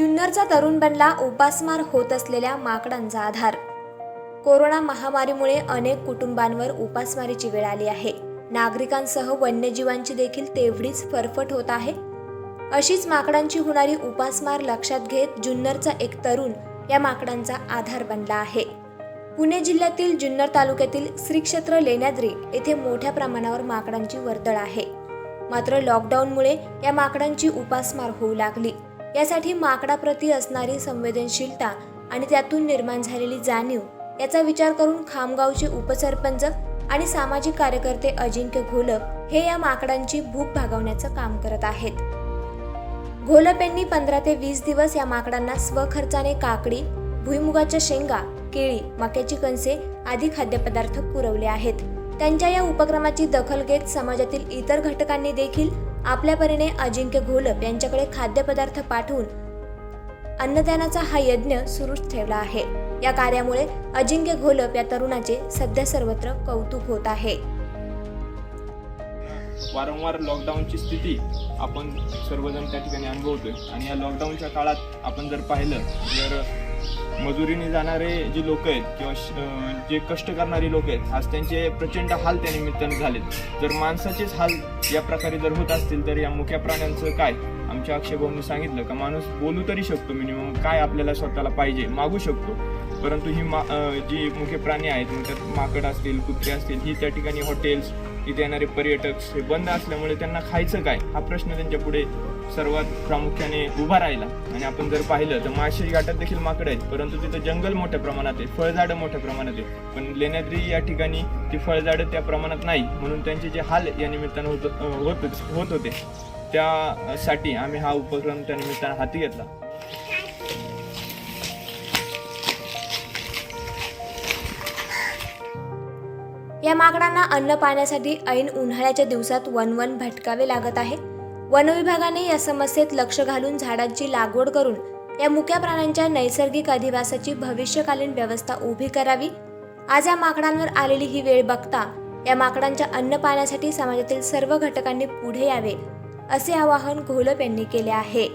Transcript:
जुन्नरचा तरुण बनला उपासमार होत असलेल्या माकडांचा आधार. कोरोना महामारीमुळे अनेक कुटुंबांवर उपासमारीची वेळ आली आहे. नागरिकांसह वन्यजीवांची देखील तेवढीच फरफट होत आहे. अशीच माकडांची होणारी उपासमार लक्षात घेत जुन्नरचा एक तरुण या माकडांचा आधार बनला आहे. पुणे जिल्ह्यातील जुन्नर तालुक्यातील श्रीक्षेत्र लेण्याद्री येथे मोठ्या प्रमाणावर माकडांची वर्दळ आहे. मात्र लॉकडाऊनमुळे या माकडांची उपासमार होऊ लागली. यासाठी माकडाप्रती असणारी संवेदनशीलता आणि त्यातून निर्माण झालेली जाणीव याचा विचार करून खामगावचे उपसरपंच आणि सामाजिक कार्यकर्ते अजिंक्य घोलप हे या माकडांची भूक भागवण्याचं काम करत आहेत. घोलप यांनी पंधरा ते वीस दिवस या माकडांना स्वखर्चाने काकडी भुईमुगाच्या शेंगा केळी मक्याची कणसे आदी खाद्यपदार्थ पुरवले आहेत. त्यांच्या या उपक्रमाची दखल घेत समाजातील इतर घटकांनी देखील आपल्या परीने अजिंक्य घोलप यांच्याकडे खाद्यपदार्थ पाठवून अन्नदानाचा हा यज्ञ सुरूच ठेवला आहे. या कार्यामुळे अजिंक्य घोलप या तरुणाचे सध्या सर्वत्र कौतुक होत आहे. वारंवार लॉकडाऊनची स्थिती आपण सर्वजण त्या ठिकाणी अनुभवतोय. आणि या लॉकडाऊनच्या काळात आपण जर पाहिलं जर मजुरीने जाणारे जे लोक आहेत किंवा श- जे कष्ट करणारी लोक आहेत आज त्यांचे प्रचंड हाल त्या निमित्तानं झालेत. जर माणसाचेच हाल या प्रकारे जर होत असतील तर या मुख्या प्राण्यांचं काय? आमच्या अक्षयभाऊंनी सांगितलं का माणूस बोलू तरी शकतो मिनिमम काय आपल्याला स्वतःला पाहिजे मागू शकतो. परंतु ही मा जी मुख्य प्राणी आहेत मग त्यात माकड असतील कुत्रे असतील ही त्या ठिकाणी हॉटेल्स इथे येणारे पर्यटक हे बंद असल्यामुळे त्यांना खायचं काय? हा प्रश्न त्यांच्या पुढे सर्वात प्रामुख्याने उभा राहिला. आणि आपण जर पाहिलं तर माळशेरी घाटात देखील माकडं आहेत. परंतु तिथं जंगल मोठ्या प्रमाणात आहे फळझाडं मोठ्या प्रमाणात आहे पण लेण्याद्री या ठिकाणी ती फळझाडं त्या प्रमाणात नाही. म्हणून त्यांचे जे हाल या निमित्तानं होत होत होत होते त्यासाठी आम्ही हा उपक्रम त्या निमित्तानं हाती घेतला. या माकडांना अन्न पाण्यासाठी ऐन उन्हाळ्याच्या दिवसात वनवन भटकावे लागत आहे. वनविभागाने या समस्येत लक्ष घालून झाडांची लागवड करून या मुक्या प्राण्यांच्या नैसर्गिक अधिवासाची भविष्यकालीन व्यवस्था उभी करावी. आज या माकडांवर आलेली ही वेळ बघता या माकडांच्या अन्न पाण्यासाठी समाजातील सर्व घटकांनी पुढे यावे असे आवाहन घोलप यांनी केले आहे.